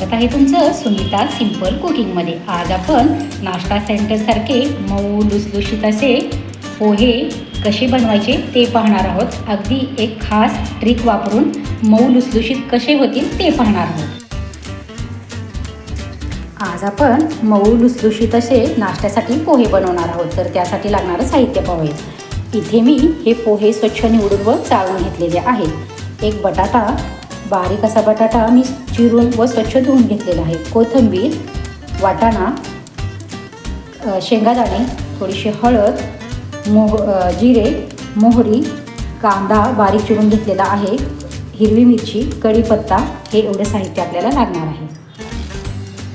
स्वागत आहे तुमचं सुनीता सिंपल कुकिंगमध्ये आज आपण नाश्ता सेंटरसारखे मऊ लुसलुशीत असे पोहे कसे बनवायचे ते पाहणार आहोत. अगदी एक खास ट्रिक वापरून मऊ लुसलुशीत कसे होतील ते पाहणार आहोत. आज आपण मऊ लुसलुशीत असे नाश्त्यासाठी पोहे बनवणार आहोत. तर त्यासाठी लागणारं साहित्य पाहूया. इथे मी हे पोहे स्वच्छ निवडून व चाळून घेतलेले आहेत. एक बटाटा बारीक असा बटाटा मी चिरून व स्वच्छ धुवून घेतलेला आहे. कोथिंबीर वाटाणा शेंगादाणे थोडीशी हळद मोह जिरे मोहरी कांदा बारीक चिरून घेतलेला आहे. हिरवी मिरची कढीपत्ता हे एवढं साहित्य आपल्याला लागणार आहे.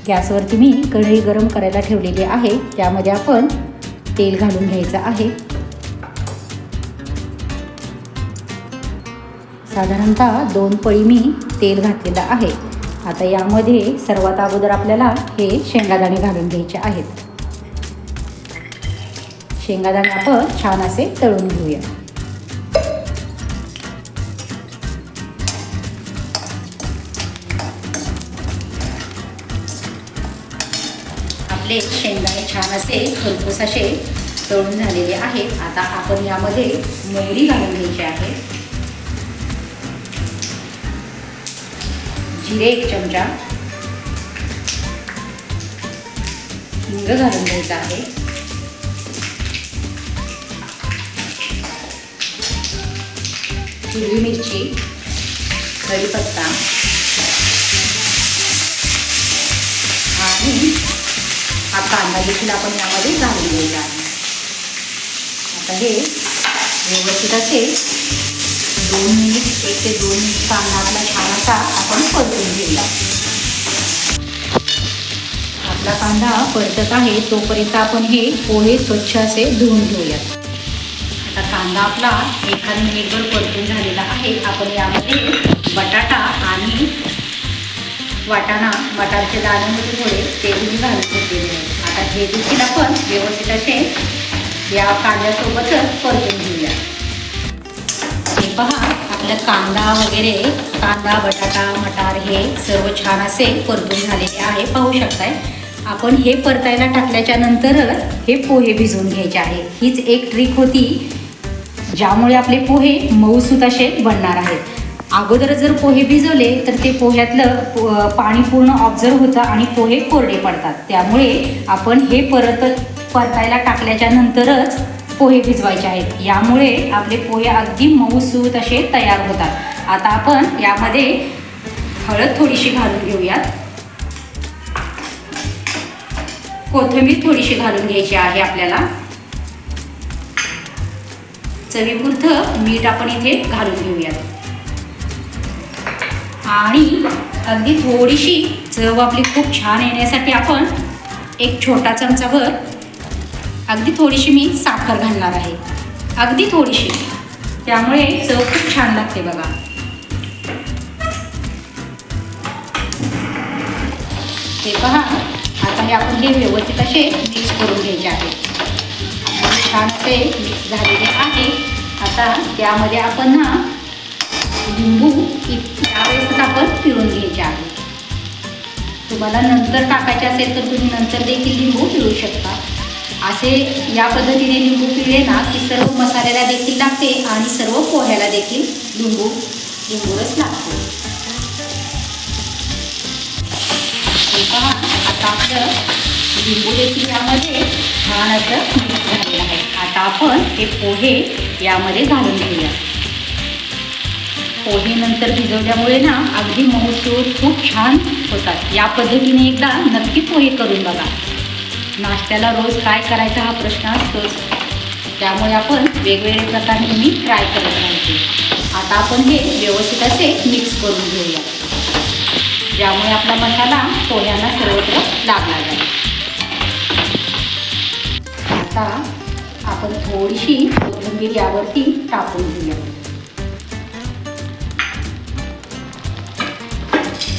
गॅसवरती मी कढई गरम करायला ठेवलेली आहे. त्यामध्ये आपण तेल घालून घ्यायचं आहे. साधारणतः दोन पळी मी तेल घातलेलं आहे. आता यामध्ये सर्वात अगोदर आपल्याला हे शेंगादाणे घालून घ्यायचे आहेत. शेंगादाणे आपण छान असे तळून घेऊया. आपले शेंगदाणे छान असे खरपूस असे तळून झालेले आहेत. आता आपण यामध्ये मोहरी घालून घ्यायची आहे. जिरे एक चमचा हिंग घालून घ्यायचा आहे हिरवी मिरची कढीपत्ता आणि हा कांदा देखील आपण यामध्ये घालून घ्यायचा आहे आता हे व्यवस्थित असेल दोन मिनिट एक ते दोन मिनिट कांदा आपला छान असा आपण परतून घेऊया. आपला कांदा परतत आहे तोपर्यंत आपण हे पोहे स्वच्छ असे धुवून घेऊया आता कांदा आपला एखाद मिनिटभर परतून झालेला आहे. आपण यामध्ये बटाटा आणि वाटाणा बटाट्याचे दाण्यामध्ये थोडे ते तुम्ही घालून घेतलेले आहे. आता हे देखील आपण व्यवस्थित असे या कांद्यासोबतच परतून घेऊया हे पहा आपला कांदा वगैरे कांदा बटाटा मटार हे सर्व छान असे परतून झालेले आहे. पाहू शकताय. आपण हे परतायला टाकल्याच्या नंतर हे पोहे भिजवून घ्यायचे आहे. हीच एक ट्रिक होती ज्यामुळे आपले पोहे मऊसूत असे बनणार आहेत. अगोदर जर पोहे भिजवले तर ते पोह्यातलं पाणी पूर्ण ऑब्झर्व होतं आणि पोहे कोरडे पडतात. त्यामुळे आपण हे परत परतायला टाकल्याच्या नंतरच पोहे भिजवायचे आहेत. यामुळे आपले पोहे अगदी मऊसूत असे तयार होतात. आता आपण यामध्ये हळद थोडीशी घालून घेऊयात. कोथिंबीर थोडीशी घालून घ्यायची आहे आपल्याला. चवीपुरतं मीठ आपण इथे घालून घेऊयात. आणि अगदी थोडीशी चव आपली खूप छान येण्यासाठी आपण एक छोटा चमचाभर अगदी थोडीशी मी साखर घालणार आहे. अगदी थोडीशी. त्यामुळे चव खूप छान लागते बघा. हे पहा आता हे आपण हे व्यवस्थित असे मिक्स करून घ्यायचे आहे. छान असे मिक्स झालेले आहे. आता त्यामध्ये आपण ना लिंबू त्यावेळेसच आपण पिळून घ्यायचे आहे. तुम्हाला नंतर टाकायचे असेल तर तुम्ही नंतर देखील लिंबू पिळू शकता. असे या पद्धतीने लिंबू पिळले ना की सर्व मसाल्याला देखील लागते आणि सर्व पोह्याला देखील लिंबू लिंबूच लागते. पहा आता आपलं लिंबू देखील यामध्ये छान असं मिक्स झालेलं आहे. आता आपण हे पोहे यामध्ये घालून घेऊया. पोहे नंतर भिजवल्यामुळे ना अगदी मऊसूर खूप छान होतात. या पद्धतीने एकदा नक्की पोहे करून बघा. नाश्त्याला रोज काय करायचा हा प्रश्न असतोच. त्यामुळे आपण वेगवेगळे प्रकार नेहमी ट्राय करत राहायचे आता आपण हे व्यवस्थित असे मिक्स करून घेऊया. ज्यामुळे आपला मसाला पोह्यांना सर्वत्र लागला जाईल. आता आपण थोडीशी कोथिंबीर यावरती टाकून घेऊया.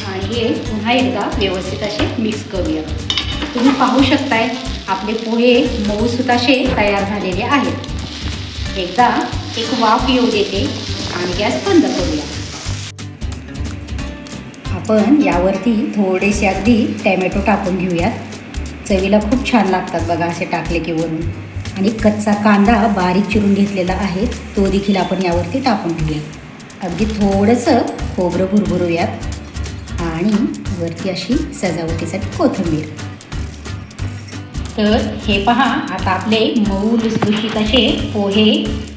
आणि हे पुन्हा एकदा व्यवस्थित असे मिक्स करूया. तुम्ही पाहू शकताय आपले पोहे मऊसूत असे तयार झालेले आहेत. एकदा एक वाफ येऊ देते आणि गॅस बंद करूया. आपण यावरती थोडेसे अगदी टॅमॅटो टाकून घेऊयात. चवीला खूप छान लागतात बघा असे टाकले की वरून. आणि कच्चा कांदा बारीक चिरून घेतलेला आहे तो देखील आपण यावरती टाकून घेऊया. अगदी थोडंसं खोबरं भुरभुरूयात. आणि वरती अशी सजावटीसाठी कोथिंबीर. तर हे पहा आता आपले मऊ लुसलुशीत असे पोहे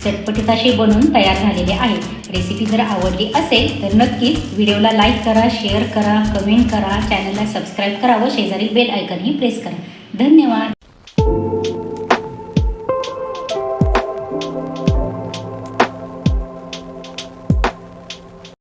चटपटीत असे बनून तयार झालेले आहेत. रेसिपी जर आवडली असेल तर नक्कीच व्हिडिओला लाईक करा शेअर करा कमेंट करा चॅनलला सबस्क्राईब करा व शेजारील बेल आयकनही प्रेस करा. धन्यवाद!